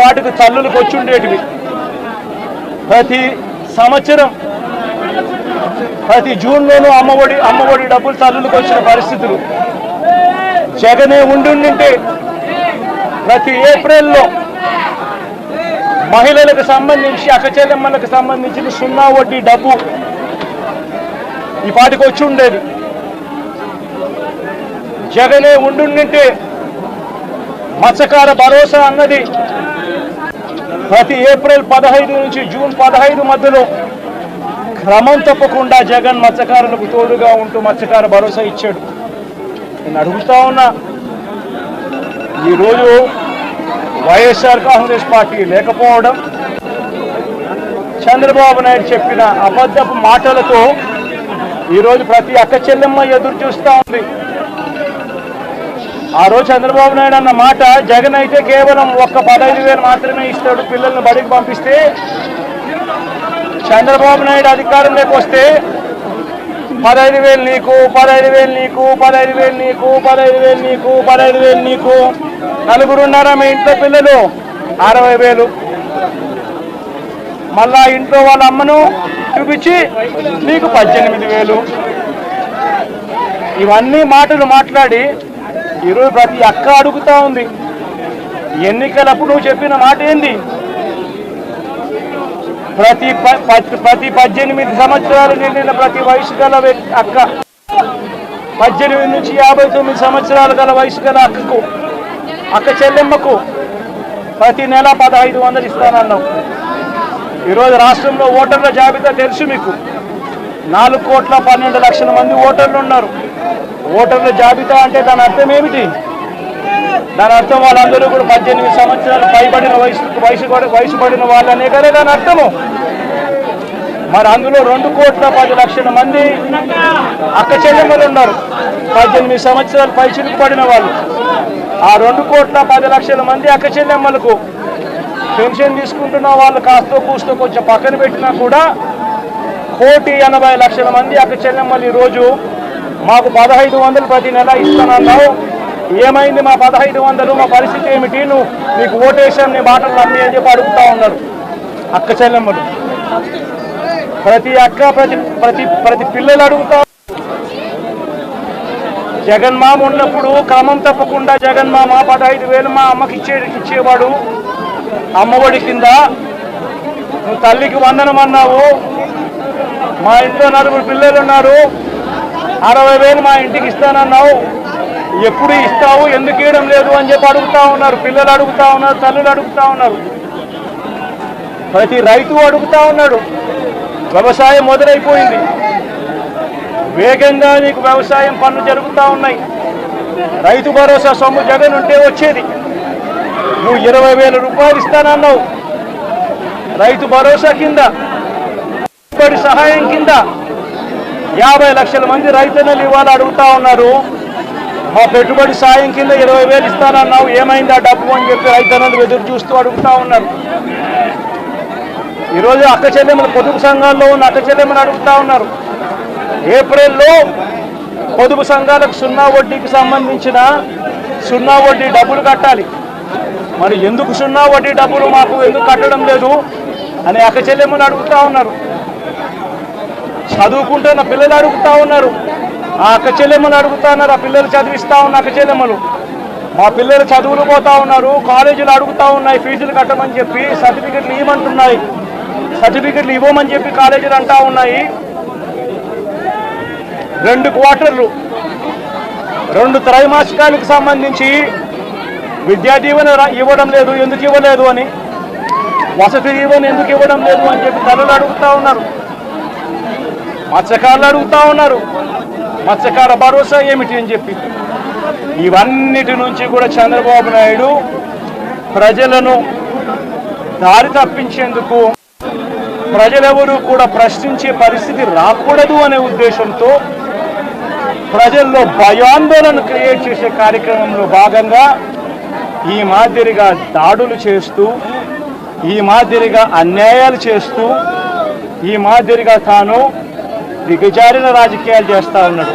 పాటికి తల్లులకు వచ్చిండేటివి ప్రతి సంవత్సరం ప్రతి జూన్లోనూ అమ్మఒడి అమ్మఒడి డబ్బులు తల్లులకు వచ్చిన పరిస్థితులు. జగనే ఉండుంటే ప్రతి ఏప్రిల్లో మహిళలకు సంబంధించి అక్కచెల్లెమ్మలకు సంబంధించిన సున్నా వడ్డీ డబ్బు ఈ పాటికి వచ్చి ఉండేది. జగనే ఉండుంటే మత్స్యకార భరోసా అన్నది ప్రతి ఏప్రిల్ పదహైదు నుంచి జూన్ పదహైదు మధ్యలో క్రమం తప్పకుండా జగన్ మత్స్యకారులకు తోడుగా ఉంటూ మత్స్యకార భరోసా ఇచ్చాడు. నేను అడుగుతా ఉన్నా ఈరోజు వైఎస్ఆర్ కాంగ్రెస్ పార్టీ లేకపోవడం చంద్రబాబు నాయుడు చెప్పిన అబద్ధపు మాటలతో ఈరోజు ప్రతి అక్క చెల్లెమ్మ ఎదురు చూస్తూ ఉంది. ఆ రోజు చంద్రబాబు నాయుడు అన్న మాట జగన్ అయితే కేవలం ఒక్క పదహైదు వేలు మాత్రమే ఇస్తాడు పిల్లల్ని బడికి పంపిస్తే. చంద్రబాబు నాయుడు అధికారంలోకి వస్తే పదహైదు వేలు నీకు పదహైదు వేలు నీకు పదహైదు వేలు నీకు పదహైదు వేలు నీకు పదహైదు వేలు నీకు. నలుగురు ఉన్నారా మీ ఇంట్లో పిల్లలు అరవై వేలు. మళ్ళా ఇంట్లో వాళ్ళ అమ్మను చూపించి నీకు పద్దెనిమిది వేలు. ఇవన్నీ మాటలు మాట్లాడి ఈరోజు ప్రతి అక్క అడుగుతా ఉంది ఎన్నికలప్పుడు నువ్వు చెప్పిన మాట ఏంది? ప్రతి ప- ప- ప్రతి పద్దెనిమిది సంవత్సరాలు నిండిన ప్రతి వయసు గల అక్క పద్దెనిమిది నుంచి యాభై తొమ్మిది సంవత్సరాలు గల వయసు గల అక్కకు అక్క చెల్లెమ్మకు ప్రతి నెల పదహైదు వందలు ఇస్తానన్నావు. ఈరోజు రాష్ట్రంలో ఓటర్ల జాబితా తెలుసు మీకు. నాలుగు కోట్ల పన్నెండు లక్షల మంది ఓటర్లు ఉన్నారు. ఓటర్ల జాబితా అంటే దాని అర్థం ఏమిటి? దాని అర్థం వాళ్ళందరూ కూడా పద్దెనిమిది సంవత్సరాలు పైబడిన వయసు వయసు వయసు పడిన వాళ్ళనే కదా దాని అర్థము? మరి అందులో రెండు కోట్ల పది లక్షల మంది అక్క చెల్లెమ్మలు ఉన్నారు. పద్దెనిమిది సంవత్సరాలు పైచిలకు పడిన వాళ్ళు. ఆ రెండు కోట్ల పది లక్షల మంది అక్క చెల్లెమ్మలకు పెన్షన్ తీసుకుంటున్న వాళ్ళు కాస్తో కూస్తో కొంచెం పక్కన పెట్టినా కూడా కోటి ఎనభై లక్షల మంది అక్క చెల్లెమ్మలు ఈరోజు మాకు పదహైదు వందలు ప్రతి నెల ఇస్తానన్నావు. ఏమైంది మా పదహైదు వందలు? మా పరిస్థితి ఏమిటి? నువ్వు నీకు ఓటేషన్ నీ మాటలు నమ్మి అని చెప్పి అడుగుతా ఉన్నారు అక్క చెల్లెమ్మలు. ప్రతి అక్క ప్రతి ప్రతి ప్రతి పిల్లలు అడుగుతా జగన్మామ ఉన్నప్పుడు క్రమం తప్పకుండా జగన్మామ పదహైదు వేలు మా అమ్మకి ఇచ్చే ఇచ్చేవాడు. అమ్మఒడి కింద నువ్వు తల్లికి వందనం అన్నావు. మా ఇంట్లో నలుగురు పిల్లలు ఉన్నారు. అరవై వేలు మా ఇంటికి ఇస్తానన్నావు. ఎప్పుడు ఇస్తావు? ఎందుకు ఇవ్వడం లేదు అని చెప్పి అడుగుతా ఉన్నారు. పిల్లలు అడుగుతా ఉన్నారు తల్లులు అడుగుతా ఉన్నారు. ప్రతి రైతు అడుగుతా ఉన్నాడు. వ్యవసాయం మొదలైపోయింది. వేగంగా నీకు వ్యవసాయం పనులు జరుగుతూ ఉన్నాయి. రైతు భరోసా సొమ్ము జగన్ ఉంటే వచ్చేది. నువ్వు ఇరవై వేల రూపాయలు ఇస్తానన్నావు. రైతు భరోసా కింద సహాయం కింద యాభై లక్షల మంది రైతులను ఇవాళ అడుగుతా ఉన్నారు. మా పెట్టుబడి సాయం కింద ఇరవై వేలు ఇస్తానన్నావు ఏమైంది ఆ డబ్బు అని చెప్పి రైతన్నలు ఎదురు చూస్తూ అడుగుతా ఉన్నారు. ఈరోజు అక్క చెల్లెమ్మలు పొదుపు సంఘాల్లో ఉన్న అక్క చెల్లెమ్మలు అడుగుతా ఉన్నారు. ఏప్రిల్లో పొదుపు సంఘాలకు సున్నా వడ్డీకి సంబంధించిన సున్నా వడ్డీ డబ్బులు కట్టాలి. మరి ఎందుకు సున్నా వడ్డీ డబ్బులు మాకు ఎందుకు కట్టడం లేదు అని అక్క చెల్లెమ్మలు అడుగుతా ఉన్నారు. చదువుకుంటున్న పిల్లలు అడుగుతా ఉన్నారు. ఆ అక్క చెల్లెమ్మలు అడుగుతా ఉన్నారు ఆ పిల్లలు చదివిస్తా ఉన్న అక్క చెల్లెమ్మలు. మా పిల్లలు చదువులు పోతా ఉన్నారు కాలేజీలు అడుగుతా ఉన్నాయి ఫీజులు కట్టమని చెప్పి సర్టిఫికెట్లు ఇవ్వమంటున్నాయి. సర్టిఫికెట్లు ఇవ్వమని చెప్పి కాలేజీలు అంటా ఉన్నాయి. రెండు క్వార్టర్లు రెండు త్రైమాసికాలకు సంబంధించి విద్యా దీవెన ఇవ్వడం లేదు ఎందుకు ఇవ్వలేదు అని. వసతి దీవెన ఎందుకు ఇవ్వడం లేదు అని చెప్పి తల్లులు అడుగుతా ఉన్నారు. మత్స్యకారులు అడుగుతా ఉన్నారు. మత్స్యకార భరోసా ఏమిటి అని చెప్పి. ఇవన్నిటి నుంచి కూడా చంద్రబాబు నాయుడు ప్రజలను దారి తప్పించేందుకు ప్రజలెవరూ కూడా ప్రశ్నించే పరిస్థితి రాకూడదు అనే ఉద్దేశంతో ప్రజల్లో భయాందోళన క్రియేట్ చేసే కార్యక్రమంలో భాగంగా ఈ మాదిరిగా దాడులు చేస్తూ ఈ మాదిరిగా అన్యాయాలు చేస్తూ ఈ మాదిరిగా తాను దిగజారిన రాజకీయాలు చేస్తా ఉన్నాడు.